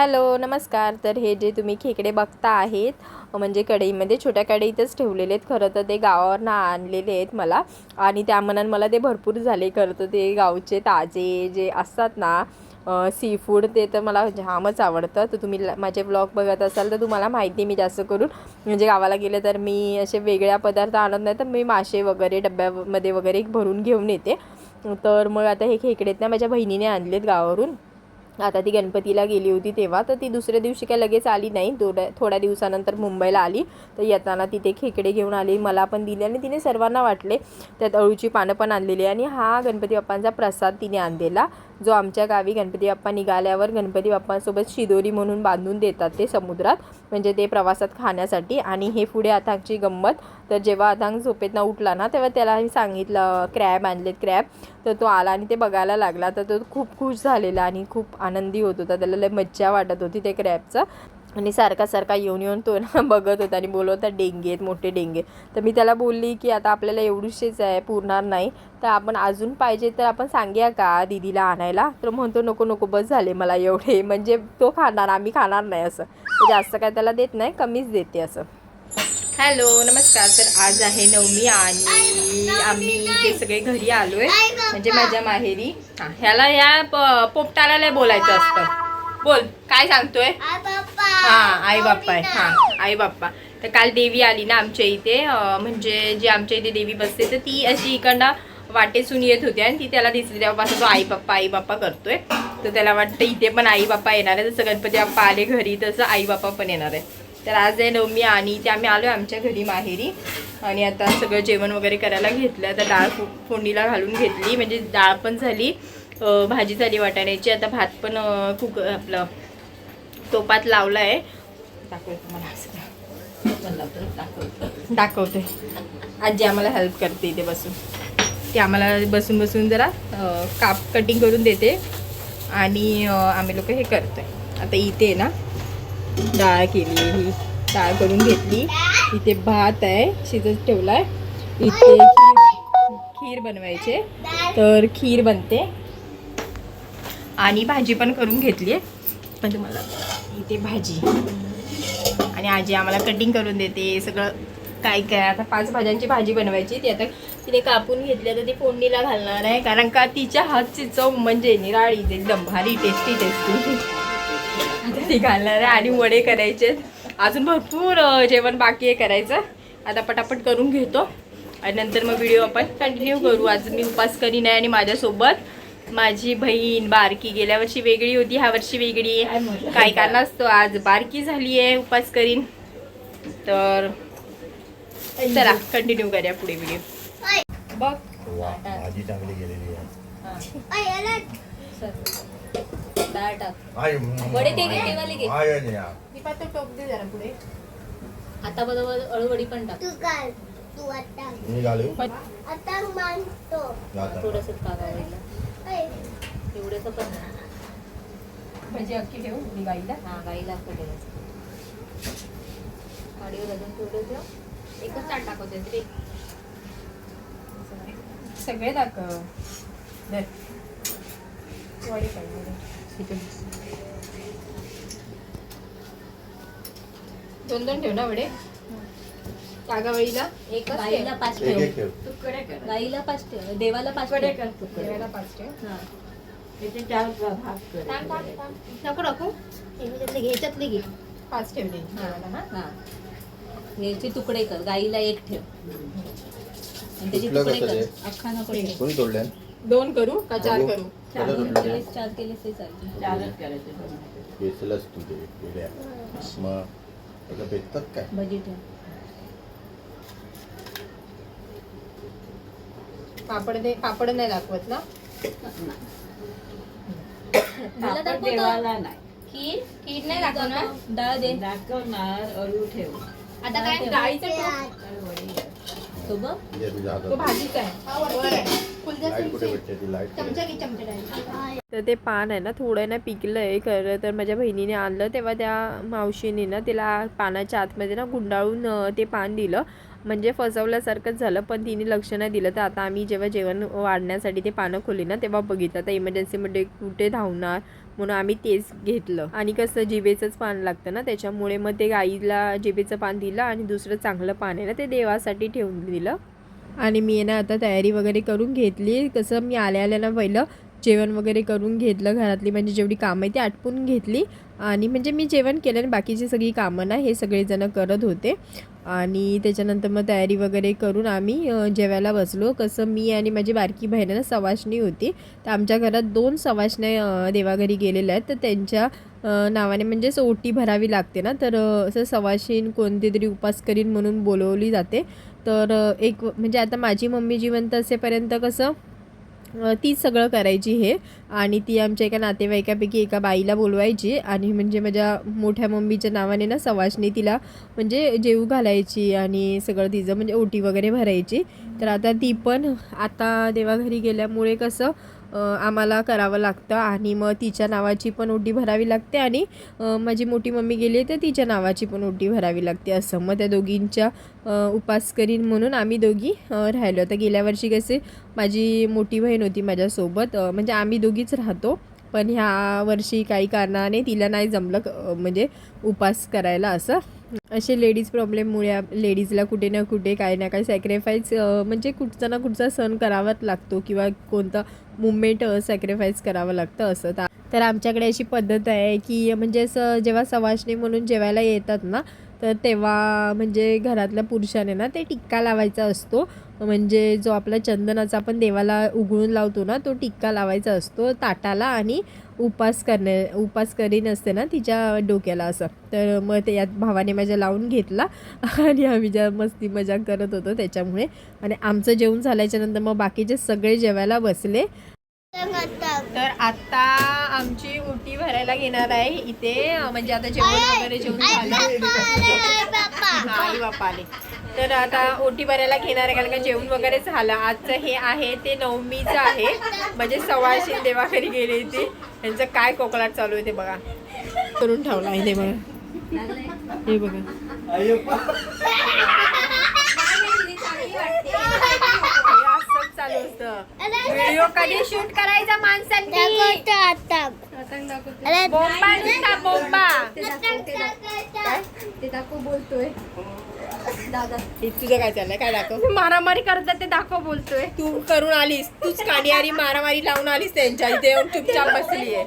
Hello नमस्कार. तर हे जे तुम्ही खेकडे बघता आहेत म्हणजे कढईमध्ये छोट्या कढईतच ठेवलेले आहेत. खरं तर ते गावावरनं आणलेले आहेत मला. आणि त्या मनानं मला ते भरपूर झाले. खरं तर ते गावचे ताजे जे असतात ना सी फूड ते तर मला जामच आवडतं. तर तुम्ही माझे ब्लॉग बघत असाल तर तुम्हाला माहिती आहे मी जास्त करून. म्हणजे गावाला गेले तर मी असे वेगळ्या पदार्थ आणत नाही. तर मी मासे वगैरे डब्यामध्ये वगैरे भरून घेऊन येते. तर मग आता हे खेकडे आहेत ना माझ्या बहिणीने आणलेत गावावरून. आता ती गणपतीला गेली होती तेव्हा तर ती दुसऱ्या दिवशी काय लगेच आली नाही. थोड्या थोड्या दिवसानंतर मुंबईला आली. तर येताना तिथे खेकडे घेऊन आली. मला पण दिले आणि तिने सर्वांना वाटले. त्यात अळूची पानं पण आणलेली आणि हा गणपती बाप्पांचा प्रसाद तिने आणलेला. जो आमच्या गावी गणपती बाप्पा निघाल्यावर गणपती बाप्पांसोबत शिदोरी म्हणून बांधून देतात ते समुद्रात. म्हणजे ते प्रवासात खाण्यासाठी. आणि हे पुढे अथांगची गंमत. तर जेव्हा अथांग झोपेतनं उठला ना तेव्हा त्याला मी सांगितलं क्रॅब आणलेत क्रॅब. तर तो आला आणि ते बघायला लागला. तर तो खूप खुश झालेला आणि खूप आनंदी होत होता. त्याला लय मज्जा वाटत होती ते क्रॅपचं आणि सारखा सारखा येऊन येऊन तो ना बघत होता आणि बोलत होता डेंगे आहेत मोठे डेंगे तर मी त्याला बोलली की आता आपल्याला एवढीशीच आहे पुरणार नाही. तर आपण अजून पाहिजे तर आपण सांगूया का दीदीला आणायला? तर म्हणतो नको नको बस झाले मला एवढे. म्हणजे तो खाणार आम्ही खाणार नाही असं. जास्त काय त्याला देत नाही कमीच देते असं. हॅलो नमस्कार. तर आज आहे नवमी आणि आम्ही ते सगळे घरी आलोय. म्हणजे माझ्या माहेरी. हा ह्याला या प- पोपटाला बोलायचं असतं. बोल काय सांगतोय? हा आई बाप्पा आहे. हा आई बाप्पा तर काल देवी आली ना आमच्या इथे. अं, म्हणजे जी आमच्या इथे देवी बसते तर ती अशी इकडनं वाटेसून येत होती आणि ती त्याला दिसली. तेव्हापासून तो आई बाप्पा आई बाप्पा करतोय. तर त्याला वाटतं इथे पण आई बाप्पा येणार आहे. जसं गणपती बाप्पा आले घरी तसं आई बाप्पा पण येणार आहे. तर आज आहे नवमी आणि ते आम्ही आलो आमच्या घरी माहेरी. आणि आता सगळं जेवण वगैरे करायला घेतलं. आता डाळ फो फोडणीला घालून घेतली. म्हणजे डाळ पण झाली भाजी झाली वाटाण्याची. आता भात पण कुक आपलं तोपात लावला आहे दाखवतो मला असं. दाखवते. आजी आम्हाला हेल्प करते इथे बसून. ती आम्हाला बसून बसून जरा काप कटिंग करून देते. आणि आम्ही लोक हे करतोय. आता इथे ना डाळ केली ही. डाळ करून घेतली. इथे भात आहे शिजत ठेवला आहे इथे खीर खीर बनवायचे. तर खीर बनते. आणि भाजी पण करून घेतली आहे. पण तुम्हाला इथे भाजी. आणि आजी आम्हाला कटिंग करून देते. सगळं काय काय. आता पाच भाज्यांची भाजी बनवायची ती आता तिने कापून घेतली. तर ती फोडणीला घालणार आहे. कारण का तिच्या हातची चव म्हणजे निराळी एकदम भारी टेस्टी टेस्टी ती घालणार आहे आणि वडे करायचे अजून भरपूर जेवण बाकी आहे करायचं. आता पटापट करून घेतो. आणि नंतर मग व्हिडिओ आपण कंटिन्यू करू. आज मी उपास करीन आहे आणि माझ्यासोबत माझी बहीण बारकी गेल्या वर्षी वेगळी होती ह्या वर्षी वेगळी काय कारणास्तव आज बारकी झाली आहे उपास करीन. तर चला कंटिन्यू करूया पुढे व्हिडिओ बघ. भाजी चांगली गेलेली आहे. डाळ टाक वडे ते घे, ते वाले घे. टोप दे जरा पुढे. आता बरोबर अळूवडी पण टाक. तू घाल तू आता. मी घालू? आता मानतो. घालता. थोडस कागायला ऐ, एवढंच पण नाही. भाजी अख्खी ठेवू मी गाईला हा गाईला असं गाडीवर अजून थोडं ठेव. एकच ताट टाकवते सगळे दाखव. धर. वडे पाहिजे दोन दोन ठेव ना वडे. कागावळीला एक गाईला पाच एक एक ठेव. गाईला पाच ठेव. देवाला पाच ठेव. देवाला पाच ठेव. हा. थांब, थांब, थांब. नको नको. ह्याच्यातले घे ह्याच्यातले घे. पाच ठेवले हा. देवाला ना हा. ह्याचे तुकडे कर. गाईला एक ठेव. आणि त्याचे तुकडे कर? अख्खा नको ठेव. कोणी तोडल्या? दोन करू का चार. करू? कसं चार केलेस ते चालते बेसलच तू ते गेल्या मग त्याचं भेटतात काय? भजी ठेव पापड दे पापड नाही दाखवत ना? मला पापड देवाला. नाही. खीर खीर नाही दाखवणार. डाळ दे. दाखवणार अळू ठेव. आता काय. डाळीचं. तो बघ म्हणजे तुझ्या तो हातात भाजीचा आहे. वर आहे. फुलजास्त लाइट कुठे आहे. भेटते ती? लाइट चमचा घे चमचा डाळीचा. तर ते पान आहे ना थोडं ना पिकलं आहे खरं तर. माझ्या बहिणीने आणलं तेव्हा त्या मावशीने ना तिला पानाच्या आतमध्ये ना गुंडाळून ते पान दिलं. म्हणजे फसवल्यासारखंच झालं पण तिने लक्ष नाही दिलं. तर आता आम्ही जेव्हा जेवण वाढण्यासाठी ते पानं खोली ना तेव्हा बघितलं. तर इमर्जन्सीमध्ये कुठे धावणार? म्हणून आम्ही तेच घेतलं. आणि कसं जिभेचंच पान लागतं ना त्याच्यामुळे मग ते गाईला जिभेचं पान दिलं आणि दुसरं चांगलं पान आहे ना ते देवासाठी ठेवून दिलं. आणि मी आहे ना आता तयारी वगैरे करून घेतली. कसं मी आल्या आल्या ना पहिलं जेवण वगैरे करून घेतलं घरातली म्हणजे जेवढी कामं आहे ती आटपून घेतली. आणि म्हणजे मी जेवण केलं आणि बाकीची सगळी कामं ना हे सगळेजणं करत होते. आणि त्याच्यानंतर मग तयारी वगैरे करून आम्ही जेवायला बसलो. कसं मी आणि माझी बारकी बहीण ना सवाशणी होती. तर आमच्या घरात दोन सवाशण्या देवाघरी गेलेल्या आहेत. तर त्यांच्या नावाने म्हणजेच ओटी भरावी लागते ना. तर असं सवाशीन कोणती तरी उपास करीन म्हणून बोलवली जाते. तर एक म्हणजे आता माझी मम्मी जिवंत असेपर्यंत कसं तीच सगळं करायची हे. आणि ती आमच्या एका नातेवाईकापैकी एका बाईला बोलवायची आणि म्हणजे माझ्या मोठ्या मम्मीच्या नावाने ना सवाशनी तिला म्हणजे जेवू घालायची आणि सगळं तिचं म्हणजे ओटी वगैरे भरायची. तर आता ती पण आता देवाघरी गेल्यामुळे कसं आम्हाला करावं लागतं आणि मग तिच्या नावाची पण ओटी भरावी लागते आणि माझी मोठी मम्मी गेली तर तिच्या नावाची पण ओटी भरावी लागते असं. मग त्या दोघींच्या उपास करीन म्हणून आम्ही दोघी राहिलो. तर गेल्या वर्षी कसे माझी मोठी बहीण होती माझ्यासोबत म्हणजे आम्ही दोघीच राहतो. पण ह्या वर्षी काही कारणाने तिला नाही जमलं म्हणजे उपास करायला असं. असे लेडीज प्रॉब्लेममुळे आप- लेडीजला कुठे ना कुठे काही ना काही सॅक्रिफाईस म्हणजे कुठचा ना कुठचा सण करावाच लागतो किंवा कोणता मुवमेंट सॅक्रिफाईस करावं लागतं असं. तर आमच्याकडे अशी पद्धत आहे की म्हणजे असं जेव्हा सवाशणी म्हणून जेवायला येतात ना तर तेव्हा म्हणजे घरातल्या पुरुषाने ना ते टिक्का लावायचा असतो. म्हणजे जो आपला चंदनाचा आपण देवाला उघडून लावतो ना तो टिक्का लावायचा असतो ताटाला आणि उपास करणे उपास करीन असते ना तिच्या डोक्याला असं. तर मग ते यात भावाने माझ्या लावून घेतला आणि आम्ही ज्या मस्ती मजाक करत होतो त्याच्यामुळे. आणि आमचं जेवण झाल्याच्यानंतर मग बाकीचे सगळे जेवायला बसले. तर आता आमची उटी भरायला घेणार आहे. इथे म्हणजे आता जेवण वगैरे जेवण झालं. आई बापा आले. तर आता ओटी भरायला घेणार आहे कारण का जेवण वगैरे झालं. आजचं हे आहे ते नवमीचं आहे. म्हणजे सवाशीन देवाघरी गेले ते त्यांचं काय कोकणात चालू आहे ते बघा. करून ठेवलं आहे ते बघा. हे बघा हे असंच चालू असतं व्हिडिओ कधी शूट करायचा माणसांनी? बोंबा नुसता बोंबा. हे तुझं काय चाललंय? काय दाखव? मारामारी करतात ते दाखव बोलतोय. तू करून आलीस. तूच कानियारी मारामारी लावून आलीस त्यांच्या इथे येऊन चुपचाप बसली आहे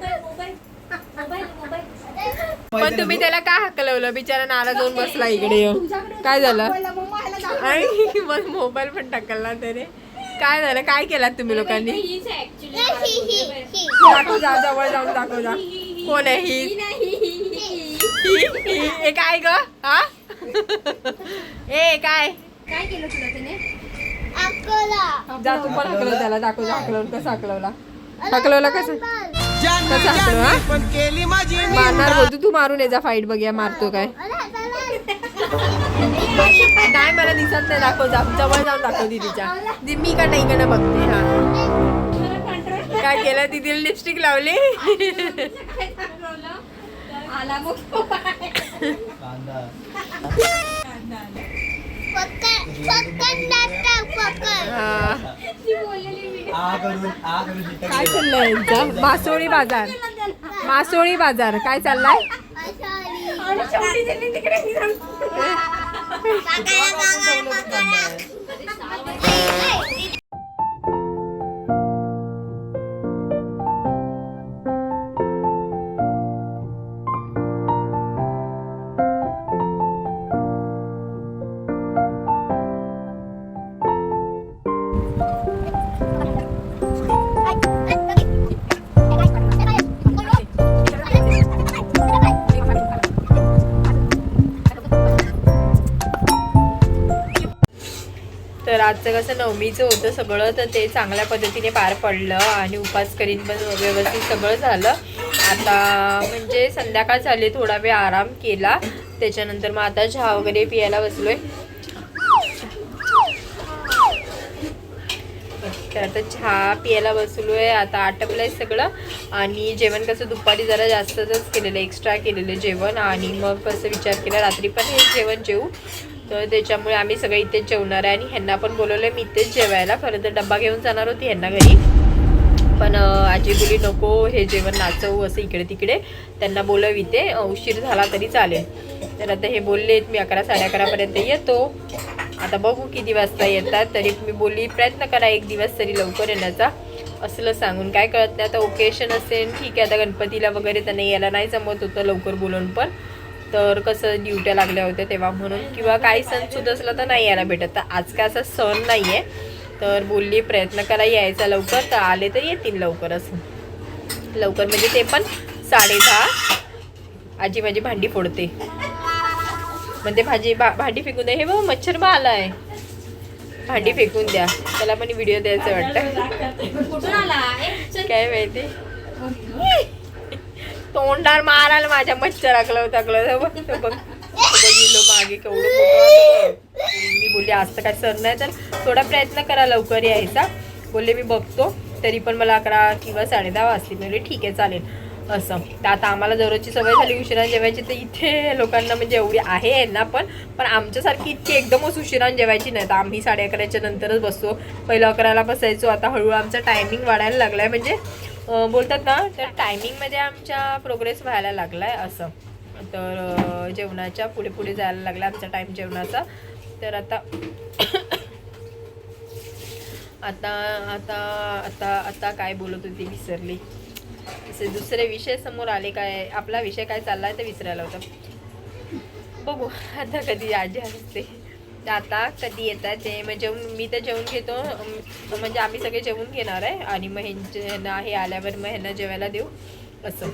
पण तुम्ही त्याला काय हकलवलं? बिचारा नाराज होऊन बसला इकडे येऊन. काय झालं? आणि मग मोबाईल पण टाकला त्याने. काय झालं? काय केलात तुम्ही लोकांनी? दाखव जा जवळ जाऊन दाखव जा. कोण आहे ही? ही- काय ग? हा? ए काय? काय केलं तुला त्याने? जा तू पण हकलव त्याला दाखव जा हकलवून कसं हकलवला हकलवला कसं? कसं हकलव हा? मारणार बोलतो तू मारून ये जा फाईट बघूया मारतो काय? नाही मला दिसत नाही दाखव जवळ जाऊन दाखव दीदीच्या. मी का नाही इकडे बघते हा. काय केलं दीदीला लिपस्टिक लावली? हा. काय चाललंय? मासोळी बाजार. मासोळी बाजार. काय चाललाय? तर आजचं कसं नवमीचं होतं सगळं तर ते चांगल्या पद्धतीने पार पडलं आणि उपास करीन पण व्यवस्थित सगळं झालं. आता म्हणजे संध्याकाळ झाली थोडा वेळ आराम केला. त्याच्यानंतर मग आता चहा वगैरे पियायला बसलो तर आता चहा पियायला आहे आता आटपलंय सगळं. आणि जेवण कसं दुपारी जरा जास्तच केलेलं एक्स्ट्रा केलेलं जेवण. आणि मग कसं विचार केला रात्री पण हे जेवण जेवू तर त्याच्यामुळे आम्ही सगळे इथेच जेवणार आहे आणि ह्यांना पण बोलवलं मी इथेच जेवायला. खरं तर डब्बा घेऊन जाणार होती ह्यांना घरी. पण आजी बोली नको हे जेवण नाचवू असं इकडे तिकडे. त्यांना बोलव इथे उशीर झाला तरी चालेल. तर आता हे बोललेत मी अकरा साडे अकरापर्यंत येतो. आता बघू किती वाजता येतात. तरी मी बोलली प्रयत्न करा एक दिवस तरी लवकर येण्याचा. असलं सांगून काय कळत नाही आता ओकेशन असेल ठीक आहे आता गणपतीला वगैरे त्यांना यायला नाही जमत होतं लवकर बोलून पण. तर कसं ड्युट्या लागल्या होत्या तेव्हा म्हणून किंवा काही सण सुद्धा असला तर नाही यायला भेटत. तर आज काय असा सण नाही आहे तर बोलली प्रयत्न करा यायचा लवकर तर आले तर येतील लवकर असं. लवकर म्हणजे ते पण साडे दहा आजी माझी भांडी फोडते. म्हणते भाजी भा भांडी फेकून द्या हे बघ मच्छर बा आलाय भांडी फेकून द्या. त्याला पण व्हिडिओ द्यायचं वाटतं. आला. काय माहिती? तोंडार मारायला माझ्या मच्छर टाकलं टाकलं बघ बघ. बघितलं मागे केवढं मी बोलली आज तर काय सर नाही तर थोडा प्रयत्न करा लवकर यायचा. बोलले मी बघतो. तरी पण मला अकरा किंवा साडे दहा वाजली म्हणजे ठीक आहे चालेल. असं. तर आता आम्हाला दररोजची सवय झाली उशिरा जेवायची. तर इथे लोकांना म्हणजे एवढी आहे ना पण पण आमच्यासारखी इतकी एकदमच उशिरा जेवायची नाही. तर आम्ही साडे अकराच्या नंतरच बसतो. पहिलं अकराला बसायचो. आता हळूहळू आमचा टायमिंग वाढायला लागला आहे म्हणजे बोलतात ना तर टायमिंगमध्ये आमच्या प्रोग्रेस व्हायला लागला आहे असं. तर जेवणाच्या पुढे पुढे जायला लागला आमचा टाईम जेवणाचा. तर आता आता आता आता आता काय बोलत होती विसरली. असे दुसरे विषय समोर आले काय आपला विषय काय चालला आहे ते विसरायला होता. बघू आता कधी आजी असते तर आता कधी येतात ते मग जेवून मी तर जेवून घेतो म्हणजे आम्ही सगळे जेवून घेणार आहे. आणि मग ह्यांना हे आल्यावर मग ह्यांना जेवायला देऊ. असं.